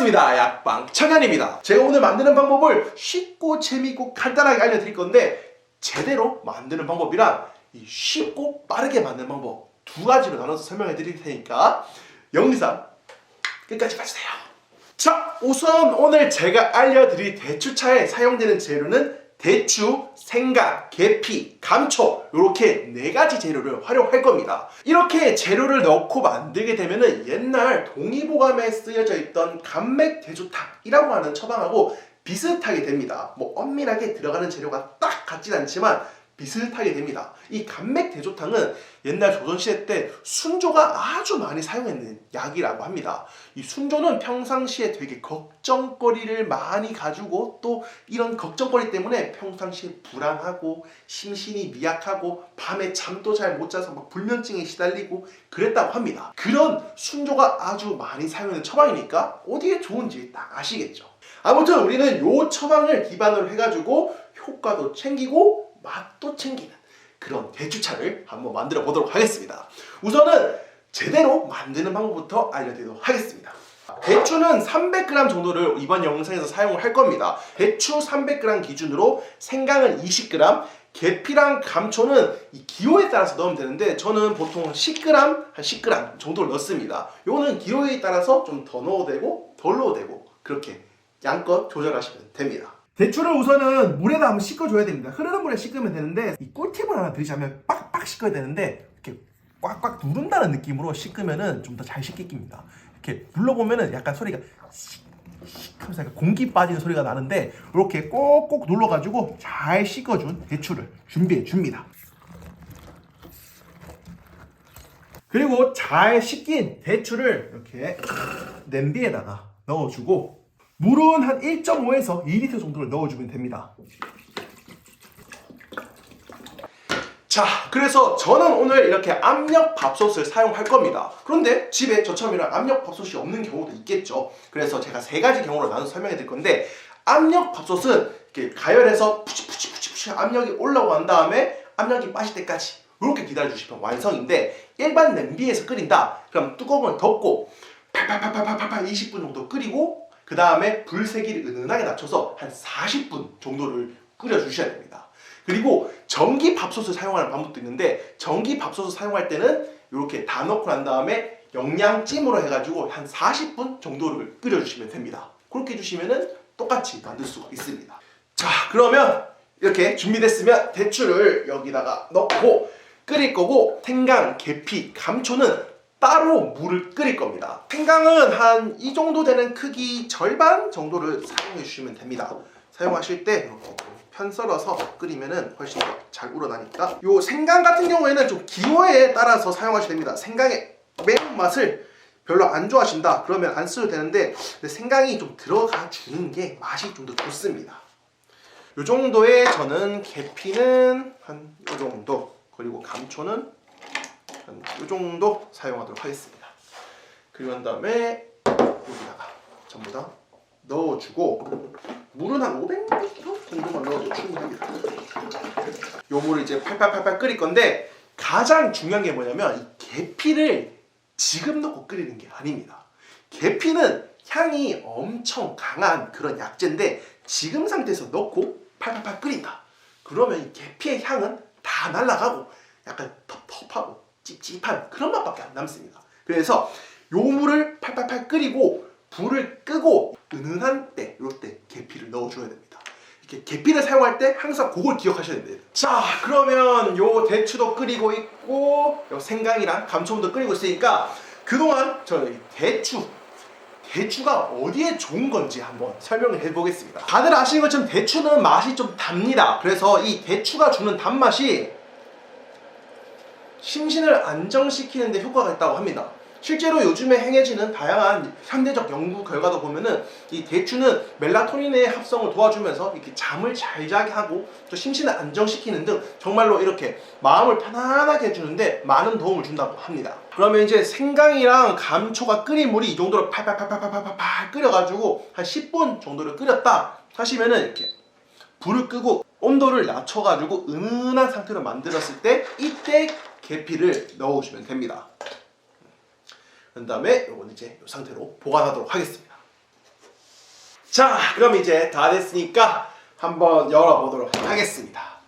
반갑습니다. 약방 청년입니다. 제가 오늘 만드는 방법을 쉽고 재미있고 간단하게 알려드릴 건데 제대로 만드는 방법이랑 이 쉽고 빠르게 만드는 방법 두 가지로 나눠서 설명해 드릴 테니까 영상 끝까지 봐주세요. 자, 우선 오늘 제가 알려드릴 대추차에 사용되는 재료는 대추, 생강, 계피, 감초 이렇게 네 가지 재료를 활용할 겁니다. 이렇게 재료를 넣고 만들게 되면은 옛날 동의보감에 쓰여져 있던 감맥 대조탕이라고 하는 처방하고 비슷하게 됩니다. 뭐 엄밀하게 들어가는 재료가 딱 같진 않지만 비슷하게 됩니다. 이 감맥 대조탕은 옛날 조선시대 때 순조가 아주 많이 사용했는 약이라고 합니다. 이 순조는 평상시에 되게 걱정거리를 많이 가지고 또 이런 걱정거리 때문에 평상시에 불안하고 심신이 미약하고 밤에 잠도 잘 못 자서 막 불면증에 시달리고 그랬다고 합니다. 그런 순조가 아주 많이 사용하는 처방이니까 어디에 좋은지 딱 아시겠죠. 아무튼 우리는 요 처방을 기반으로 해가지고 효과도 챙기고 맛도 챙기는 그런 대추차를 한번 만들어 보도록 하겠습니다. 우선은 제대로 만드는 방법부터 알려드리도록 하겠습니다. 대추는 300g 정도를 이번 영상에서 사용을 할 겁니다. 대추 300g 기준으로 생강은 20g, 계피랑 감초는 이 기호에 따라서 넣으면 되는데 저는 보통 10g, 한 10g 정도를 넣습니다. 요거는 기호에 따라서 좀 더 넣어도 되고 덜 넣어도 되고 그렇게 양껏 조절하시면 됩니다. 대추를 우선은 물에다 한번 씻어줘야 됩니다. 흐르는 물에 씻으면 되는데 이 꿀팁을 하나 드리자면 빡빡 씻어야 되는데 이렇게 꽉꽉 누른다는 느낌으로 씻으면은 좀 더 잘 씻깁니다. 이렇게 눌러보면은 약간 소리가 씩, 씩 하면서 공기 빠지는 소리가 나는데 이렇게 꼭꼭 눌러가지고 잘 씻어준 대추를 준비해 줍니다. 그리고 잘 씻긴 대추를 이렇게 냄비에다가 넣어주고 물은 한 1.5에서 2리터 정도를 넣어주면 됩니다. 자, 그래서 저는 오늘 이렇게 압력 밥솥을 사용할 겁니다. 그런데 집에 저처럼이랑 압력 밥솥이 없는 경우도 있겠죠. 그래서 제가 세 가지 경우로 나눠서 설명해 드릴 건데 압력 밥솥은 이렇게 가열해서 푸치푸치푸치푸치 압력이 올라오고 난 다음에 압력이 빠질 때까지 이렇게 기다려 주시면 완성인데 일반 냄비에서 끓인다. 그럼 뚜껑을 덮고 팔팔팔팔팔팔 20분 정도 끓이고 그 다음에 불 세기를 은은하게 낮춰서 한 40분 정도를 끓여 주셔야 됩니다. 그리고 전기 밥솥을 사용하는 방법도 있는데 전기 밥솥을 사용할 때는 이렇게 다 넣고 난 다음에 영양찜으로 해가지고 한 40분 정도를 끓여주시면 됩니다. 그렇게 해주시면은 똑같이 만들 수가 있습니다. 자 그러면 이렇게 준비됐으면 대추를 여기다가 넣고 끓일 거고 생강, 계피, 감초는 따로 물을 끓일 겁니다. 생강은 한 이 정도 되는 크기 절반 정도를 사용해 주시면 됩니다. 사용하실 때 이렇게 편 썰어서 끓이면은 훨씬 더 잘 우러나니까 요 생강 같은 경우에는 좀 기호에 따라서 사용하셔야 됩니다. 생강의 매운맛을 별로 안 좋아하신다 그러면 안 써도 되는데 생강이 좀 들어가 주는 게 맛이 좀 더 좋습니다. 요 정도의 저는 계피는 한 요 정도 그리고 감초는 한요 정도 사용하도록 하겠습니다. 그리고 난 다음에 여기다가 전부 다 넣어주고 물은 한 500ml 정도만 넣어도 충분합니다. 요 물을 이제 팔팔팔팔 끓일 건데 가장 중요한 게 뭐냐면 이 계피를 지금 넣고 끓이는 게 아닙니다. 계피는 향이 엄청 강한 그런 약재인데 지금 상태에서 넣고 팔팔팔 끓인다. 그러면 이 계피의 향은 다 날아가고 약간 텁텁하고 찝찝한 그런 맛밖에 안 남습니다. 그래서 요 물을 팔팔팔 끓이고 불을 끄고 은은한 때 이럴 때 계피를 넣어줘야 됩니다. 이렇게 계피를 사용할 때 항상 그걸 기억하셔야 돼요. 자 그러면 요 대추도 끓이고 있고 요 생강이랑 감초도 끓이고 있으니까 그동안 저희 대추 대추가 어디에 좋은 건지 한번 설명을 해보겠습니다. 다들 아시는 것처럼 대추는 맛이 좀 답니다. 그래서 이 대추가 주는 단맛이 심신을 안정시키는 데 효과가 있다고 합니다. 실제로 요즘에 행해지는 다양한 현대적 연구 결과도 보면은 이 대추는 멜라토닌의 합성을 도와주면서 이렇게 잠을 잘 자게 하고 또 심신을 안정시키는 등 정말로 이렇게 마음을 편안하게 해주는데 많은 도움을 준다고 합니다. 그러면 이제 생강이랑 감초가 끓인 물이 이 정도로 팔팔팔팔팔팔팔 끓여가지고 한 10분 정도를 끓였다 하시면은 이렇게 불을 끄고 온도를 낮춰가지고 은은한 상태로 만들었을 때 이때 계피를 넣어주시면 됩니다. 그 다음에 요건 이제 이 상태로 보관하도록 하겠습니다. 자, 그럼 이제 다 됐으니까 한번 열어보도록 하겠습니다.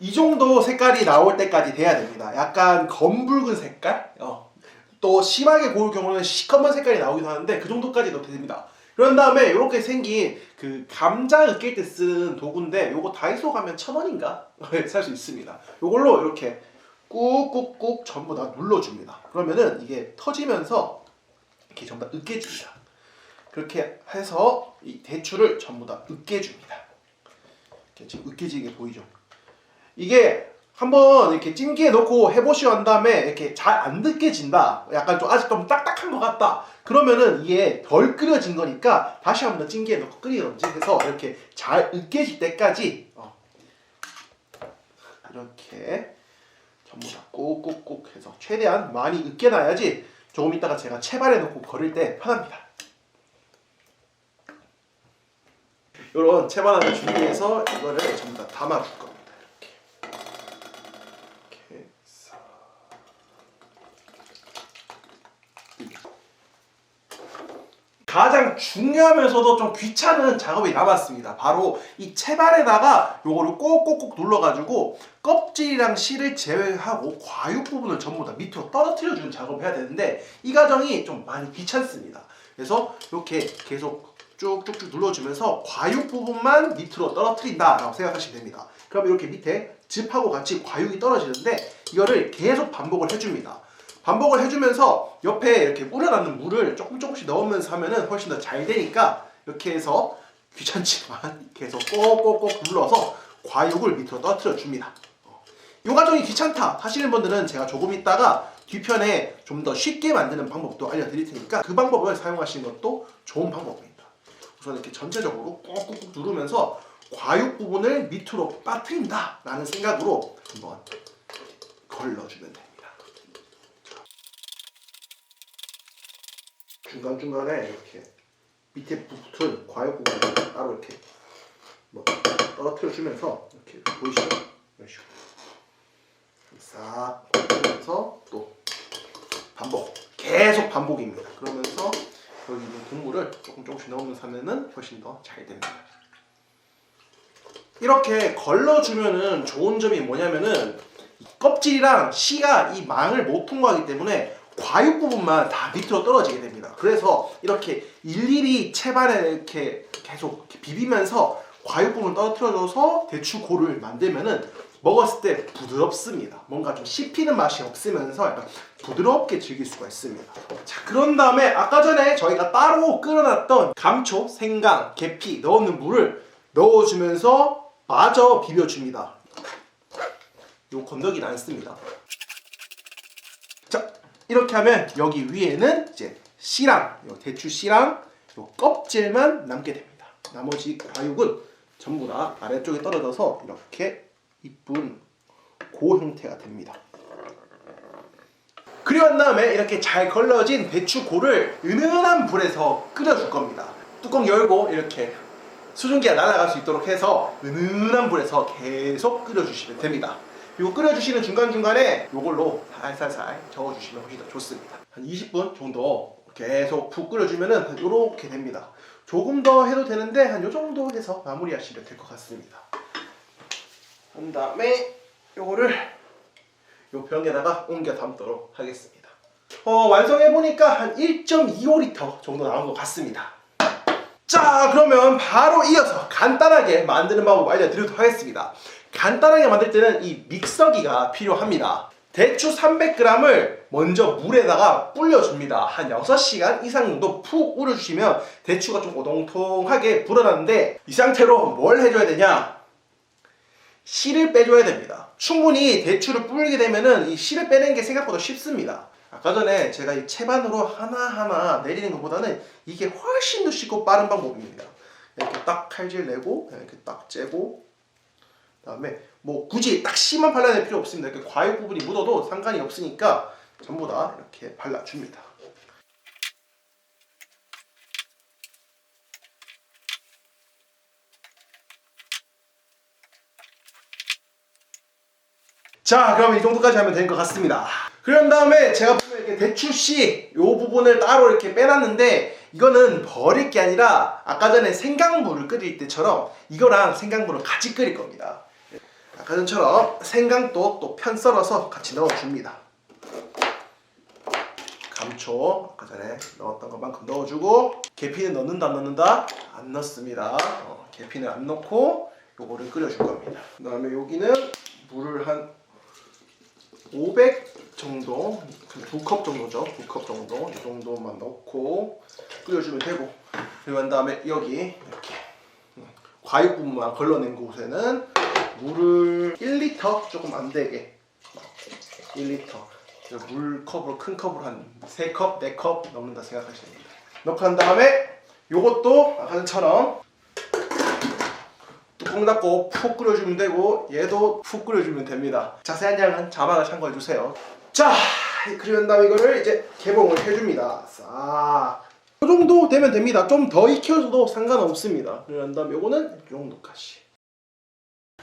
이 정도 색깔이 나올 때까지 돼야 됩니다. 약간 검붉은 색깔? 어. 또 심하게 고울 경우는 시커먼 색깔이 나오기도 하는데 그 정도까지 넣어도 됩니다. 그런 다음에 이렇게 생긴 그 감자 으깰 때 쓰는 도구인데 요거 다이소 가면 천 원인가 살 수 있습니다. 요걸로 이렇게 꾹꾹꾹 전부 다 눌러줍니다. 그러면은 이게 터지면서 이렇게 전부 다 으깨집니다. 그렇게 해서 이 대추를 전부 다 으깨줍니다. 이렇게 지금 으깨지게 보이죠? 이게 한번 이렇게 찜기에 넣고 해보시고 한 다음에 이렇게 잘 안 느껴진다. 약간 좀 아직 좀 딱딱한 것 같다. 그러면은 이게 덜 끓여진 거니까 다시 한번 더 찜기에 넣고 끓이든지 해서 이렇게 잘 으깨질 때까지 어. 이렇게 전부 다 꾹꾹꾹 해서 최대한 많이 으깨놔야지 조금 있다가 제가 채반에 넣고 거릴 때 편합니다. 이런 채반 하나 준비해서 이거를 전부 다 담아줄 겁니다. 이렇게. 이렇게 싹. 가장 중요하면서도 좀 귀찮은 작업이 남았습니다. 바로 이 채반에다가 요거를 꼭꼭꼭 눌러가지고 껍질이랑 실을 제외하고 과육 부분을 전부 다 밑으로 떨어뜨려주는 작업을 해야 되는데 이 과정이 좀 많이 귀찮습니다. 그래서 이렇게 계속 쭉쭉쭉 눌러주면서 과육 부분만 밑으로 떨어뜨린다라고 생각하시면 됩니다. 그럼 이렇게 밑에 즙하고 같이 과육이 떨어지는데 이거를 계속 반복을 해줍니다. 반복을 해주면서 옆에 이렇게 우려놨는 물을 조금 조금씩 넣으면서 하면은 훨씬 더 잘 되니까 이렇게 해서 귀찮지만 계속 꼭꼭꼭 눌러서 과육을 밑으로 떨어뜨려 줍니다. 이 과정이 귀찮다 하시는 분들은 제가 조금 있다가 뒤편에 좀 더 쉽게 만드는 방법도 알려드릴 테니까 그 방법을 사용하시는 것도 좋은 방법입니다. 우선 이렇게 전체적으로 꾹꾹꾹 누르면서 과육 부분을 밑으로 빠뜨린다 라는 생각으로 한번 걸러주면 됩니다. 중간중간에 이렇게 밑에 붙은 과육 부분을 따로 이렇게 뭐 떨어뜨려 주면서 이렇게 보이시죠? 이런 식으로 싹 걸면서 또 반복 계속 반복입니다. 그러면서 여기 있는 국물을 조금 조금씩 넣으면서 하면은 훨씬 더 잘 됩니다. 이렇게 걸러주면은 좋은 점이 뭐냐면은 이 껍질이랑 씨가 이 망을 못 통과하기 때문에 과육 부분만 다 밑으로 떨어지게 됩니다. 그래서 이렇게 일일이 채반에 이렇게 계속 이렇게 비비면서 과육 부분 떨어뜨려줘서 대추고를 만들면은 먹었을 때 부드럽습니다. 뭔가 좀 씹히는 맛이 없으면서 약간 부드럽게 즐길 수가 있습니다. 자, 그런 다음에 아까 전에 저희가 따로 끓여놨던 감초, 생강, 계피 넣는 물을 넣어주면서 마저 비벼줍니다. 요 건더기는 안 씁니다. 자, 이렇게 하면 여기 위에는 이제 씨랑 요 대추 씨랑 요 껍질만 남게 됩니다. 나머지 과육은 전부 다 아래쪽에 떨어져서 이렇게 이쁜 고 형태가 됩니다. 그리고 한 다음에 이렇게 잘 걸러진 배추고를 은은한 불에서 끓여줄 겁니다. 뚜껑 열고 이렇게 수증기가 날아갈 수 있도록 해서 은은한 불에서 계속 끓여주시면 됩니다. 이거 끓여주시는 중간중간에 이걸로 살살살 저어주시면 훨씬 더 좋습니다. 한 20분 정도 계속 푹 끓여주면은 이렇게 됩니다. 조금 더 해도 되는데 한이 정도 해서 마무리하시면 될 것 같습니다. 한 다음에 요거를 요 병에다가 옮겨 담도록 하겠습니다. 어, 완성해 보니까 한 1.25리터 정도 나온 것 같습니다. 자, 그러면 바로 이어서 간단하게 만드는 방법 알려드리도록 하겠습니다. 간단하게 만들 때는 이 믹서기가 필요합니다. 대추 300g을 먼저 물에다가 불려줍니다. 한 6시간 이상 정도 푹 우려주시면 대추가 좀 오동통하게 불어나는데 이 상태로 뭘 해줘야 되냐? 씨를 빼줘야 됩니다. 충분히 대추를 불게 되면은 이 씨를 빼는 게 생각보다 쉽습니다. 아까 전에 제가 이 채반으로 하나하나 내리는 것보다는 이게 훨씬 더 쉽고 빠른 방법입니다. 이렇게 딱 칼질 내고 이렇게 딱 째고 그 다음에 뭐 굳이 딱 씨만 발라낼 필요 없습니다. 이렇게 과육 부분이 묻어도 상관이 없으니까 전부 다 이렇게 발라줍니다. 자, 그럼 이 정도까지 하면 될것 같습니다. 그런 다음에 제가 보면 이렇게 대추씨 요 부분을 따로 이렇게 빼놨는데 이거는 버릴 게 아니라 아까 전에 생강물을 끓일 때처럼 이거랑 생강물을 같이 끓일 겁니다. 아까 전처럼 생강도 또 편 썰어서 같이 넣어줍니다. 감초 아까 전에 넣었던 것만큼 넣어주고 계피는 넣는다 안 넣는다 안 넣습니다. 어, 계피는 안 넣고 요거를 끓여줄 겁니다. 그 다음에 여기는 물을 한 500 정도 두 컵 정도죠 두 컵 정도 이 정도만 넣고 끓여주면 되고 그리고 난 다음에 여기 이렇게 과육 부분만 걸러낸 곳에는 물을 1리터? 조금 안 되게. 1리터. 물 컵으로 큰 컵으로 한 3컵, 4컵 넣는다 생각하시면 됩니다. 넣고 난 다음에 요것도 아까 전처럼 뚜껑 닫고 푹 끓여주면 되고 얘도 푹 끓여주면 됩니다. 자세한 양은 자막을 참고해 주세요. 자 그리고 난 다음에 이거를 이제 개봉을 해줍니다. 싹 이 정도 되면 됩니다. 좀 더 익혀줘도 상관없습니다. 그리고 난 다음에 요거는 이 정도까지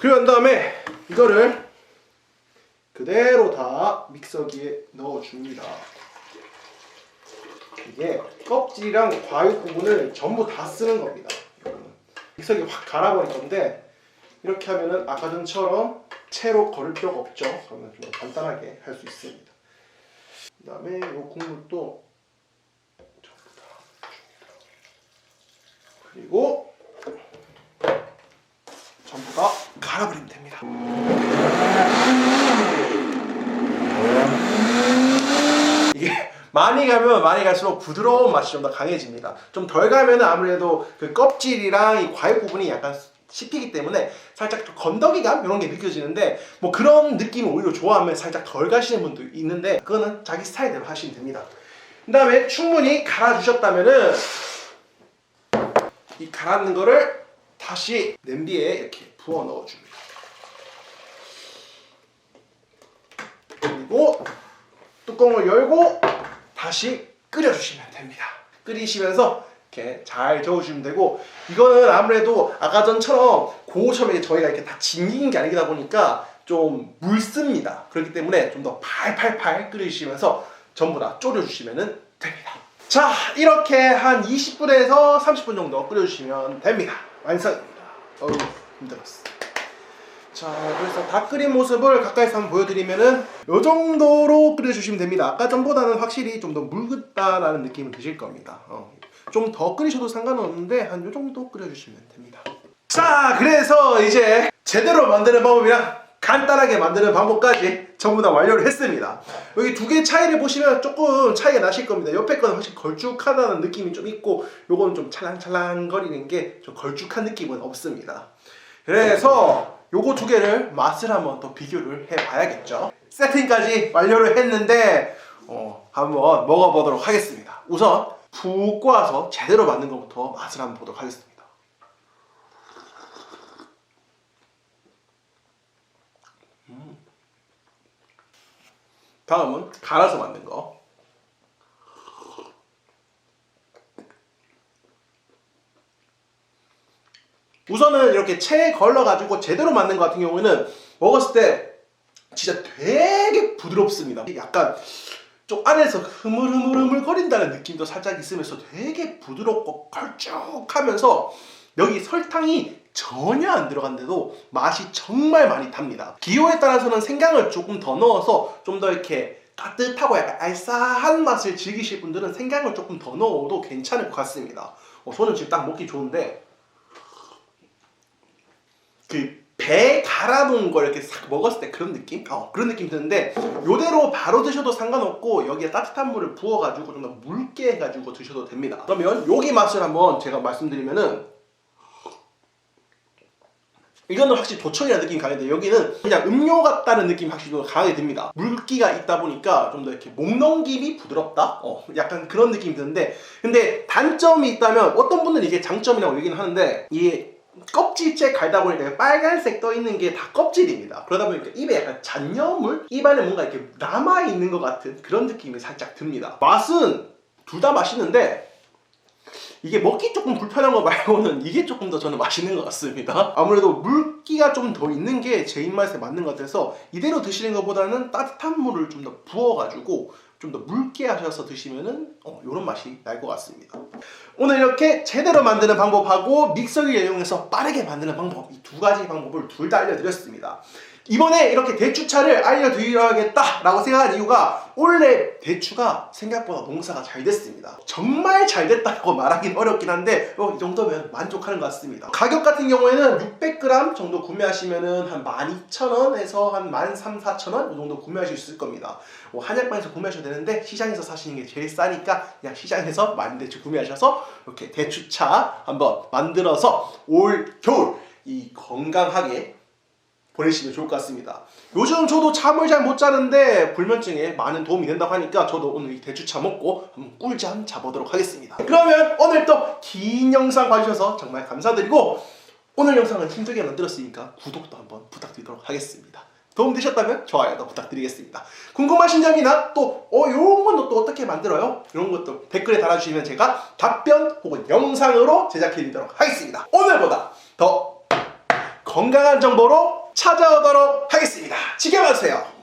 그리고 난 다음에 이거를 그대로 다 믹서기에 넣어줍니다 이게 껍질이랑 과육 부분을 전부 다 쓰는 겁니다. 믹서기 확 갈아버릴 건데 이렇게 하면은 아까 전처럼 채로 걸을 필요가 없죠. 그러면 좀 간단하게 할 수 있습니다. 그 다음에 요 국물도 전부 다 줍니다. 그리고 전부 다 갈아버리면 됩니다. 이게 많이 가면 많이 갈수록 부드러운 맛이 좀 더 강해집니다. 좀 덜 가면 아무래도 그 껍질이랑 이 과육 부분이 약간 씹히기 때문에 살짝 좀 건더기감 이런 게 느껴지는데 뭐 그런 느낌을 오히려 좋아하면 살짝 덜 가시는 분도 있는데 그거는 자기 스타일대로 하시면 됩니다. 그 다음에 충분히 갈아주셨다면은 이 갈았는 거를 다시 냄비에 이렇게 부어 넣어줍니다. 그리고 뚜껑을 열고 다시 끓여주시면 됩니다. 끓이시면서 이렇게 잘 저어주시면 되고 이거는 아무래도 아까 전처럼 고처음에 저희가 이렇게 다 징긴 게 아니다 보니까 좀 묽습니다. 그렇기 때문에 좀 더 팔팔팔 끓이시면서 전부 다 졸여주시면 됩니다. 자 이렇게 한 20분에서 30분 정도 끓여주시면 됩니다. 완성입니다. 어우 힘들었어. 자, 그래서 다 끓인 모습을 가까이서 한번 보여드리면은 요 정도로 끓여주시면 됩니다. 아까 전보다는 확실히 좀 더 묽었다라는 느낌을 드실 겁니다. 어. 좀더 끓이셔도 상관없는데 한요 정도 끓여주시면 됩니다. 자, 그래서 이제 제대로 만드는 방법이랑 간단하게 만드는 방법까지 전부 다 완료를 했습니다. 여기 두 개 차이를 보시면 조금 차이가 나실 겁니다. 옆에 거는 확실히 걸쭉하다는 느낌이 좀 있고 요거는 좀 찰랑찰랑거리는 게 좀 걸쭉한 느낌은 없습니다. 그래서 요거 두 개를 맛을 한번 또 비교를 해봐야겠죠. 세팅까지 완료를 했는데 어, 한번 먹어보도록 하겠습니다. 우선 푹 꼬아서 제대로 만든 것부터 맛을 한번 보도록 하겠습니다. 음. 다음은 갈아서 만든 거. 우선은 이렇게 체에 걸러가지고 제대로 만든 것 같은 경우에는 먹었을 때 진짜 되게 부드럽습니다. 약간 좀 안에서 흐물흐물흐물 거린다는 느낌도 살짝 있으면서 되게 부드럽고 걸쭉하면서 여기 설탕이 전혀 안 들어간데도 맛이 정말 많이 답니다. 기호에 따라서는 생강을 조금 더 넣어서 좀 더 이렇게 따뜻하고 약간 알싸한 맛을 즐기실 분들은 생강을 조금 더 넣어도 괜찮을 것 같습니다. 어, 저는 지금 딱 먹기 좋은데 그 배 갈아놓은 걸 이렇게 싹 먹었을 때 그런 느낌? 어, 그런 느낌 드는데 요대로 바로 드셔도 상관없고 여기에 따뜻한 물을 부어가지고 좀 더 묽게 해가지고 드셔도 됩니다. 그러면 여기 맛을 한번 제가 말씀드리면은 이거는 확실히 도청이라는 느낌이 강한데 여기는 그냥 음료 같다는 느낌이 확실히 좀 강하게 듭니다. 물기가 있다 보니까 좀 더 이렇게 목 넘김이 부드럽다? 어, 약간 그런 느낌이 드는데 근데 단점이 있다면 어떤 분들은 이게 장점이라고 얘기는 하는데 이게 껍질째 갈다 보니까 빨간색 떠 있는 게 다 껍질입니다. 그러다 보니까 입에 약간 잔여물, 입안에 뭔가 이렇게 남아 있는 것 같은 그런 느낌이 살짝 듭니다. 맛은 둘 다 맛있는데 이게 먹기 조금 불편한 거 말고는 이게 조금 더 저는 맛있는 것 같습니다. 아무래도 물기가 좀 더 있는 게 제 입맛에 맞는 것 같아서 이대로 드시는 것보다는 따뜻한 물을 좀 더 부어가지고 좀 더 묽게 하셔서 드시면은 어, 이런 맛이 날 것 같습니다. 오늘 이렇게 제대로 만드는 방법하고 믹서기를 이용해서 빠르게 만드는 방법 이 두 가지 방법을 둘 다 알려드렸습니다. 이번에 이렇게 대추차를 알려드려야겠다라고 생각한 이유가 원래 대추가 생각보다 농사가 잘 됐습니다. 정말 잘 됐다고 말하기는 어렵긴 한데 어, 이 정도면 만족하는 것 같습니다. 가격 같은 경우에는 600g 정도 구매하시면은 한 12,000원에서 한 13,000, 4,000원 이 정도 구매하실 수 있을 겁니다. 뭐 한약방에서 구매하셔도 되는데 시장에서 사시는 게 제일 싸니까 그냥 시장에서 많은 대추 구매하셔서 이렇게 대추차 한번 만들어서 올 겨울 이 건강하게 보내시면 좋을 것 같습니다. 요즘 저도 잠을 잘 못 자는데 불면증에 많은 도움이 된다고 하니까 저도 오늘 이 대추차 먹고 한번 꿀잠 자보도록 하겠습니다. 그러면 오늘 또 긴 영상 봐주셔서 정말 감사드리고 오늘 영상은 힘들게 만들었으니까 구독도 한번 부탁드리도록 하겠습니다. 도움 되셨다면 좋아요도 부탁드리겠습니다. 궁금하신 점이나 또 어, 이런 건또 어떻게 만들어요? 이런 것도 댓글에 달아주시면 제가 답변 혹은 영상으로 제작해드리도록 하겠습니다. 오늘보다 더 건강한 정보로 찾아오도록 하겠습니다. 지켜봐주세요.